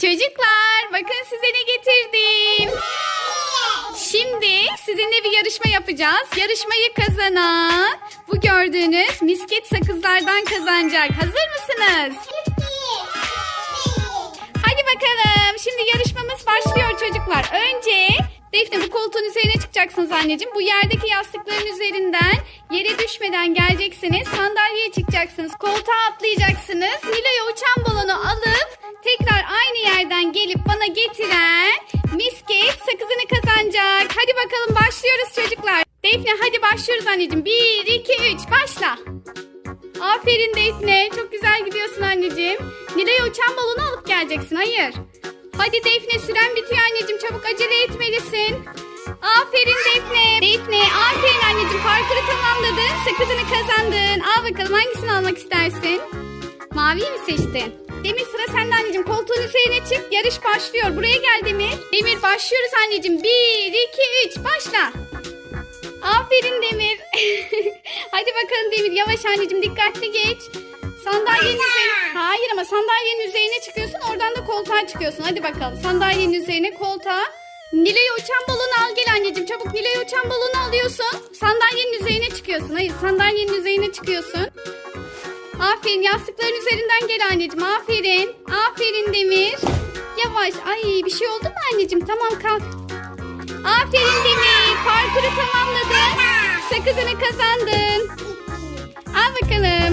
Çocuklar bakın size ne getirdim. Şimdi sizinle bir yarışma yapacağız. Yarışmayı kazanan bu gördüğünüz misket sakızlardan kazanacak. Hazır mısınız? Hadi bakalım. Şimdi yarışmamız başlıyor çocuklar. Önce Defne bu koltuğun üzerine çıkacaksınız anneciğim. Bu yerdeki yastıkların üzerinden yere düşmeden geleceksiniz. Sandalyeye çıkacaksınız. Koltuğa atlayacaksınız. Nilo'ya gelip bana getiren misket sakızını kazanacak. Hadi bakalım başlıyoruz çocuklar. Defne hadi başlıyoruz anneciğim. 1, 2, 3 başla. Aferin Defne. Çok güzel gidiyorsun anneciğim. Nilay'a uçan balonu alıp geleceksin. Hayır. Hadi Defne süren bitiyor anneciğim. Çabuk acele etmelisin. Aferin Defne. Defne aferin anneciğim. Parkuru tamamladın. Sakızını kazandın. Al bakalım hangisini almak istersin? Maviyi mi seçtin? Demir sıra sende anneciğim. Koltuğun üzerine çık. Yarış başlıyor. Buraya gel Demir. Demir başlıyoruz anneciğim. 1, 2, 3 başla. Aferin Demir. Hadi bakalım Demir yavaş anneciğim dikkatli geç. Sandalyenin üzerine... Hayır ama sandalyenin üzerine çıkıyorsun oradan da koltuğa çıkıyorsun. Hadi bakalım sandalyenin üzerine koltuğa. Nilay'a uçan balonu al gel anneciğim çabuk Nilay'a uçan balonu alıyorsun. Sandalyenin üzerine çıkıyorsun. Hayır sandalyenin üzerine çıkıyorsun. Aferin yastıkların üzerinden gel anneciğim aferin. Aferin Demir. Yavaş ay bir şey oldu mu anneciğim tamam kalk. Aferin Demir. Parkuru tamamladın. Sakızını kazandın. Al bakalım.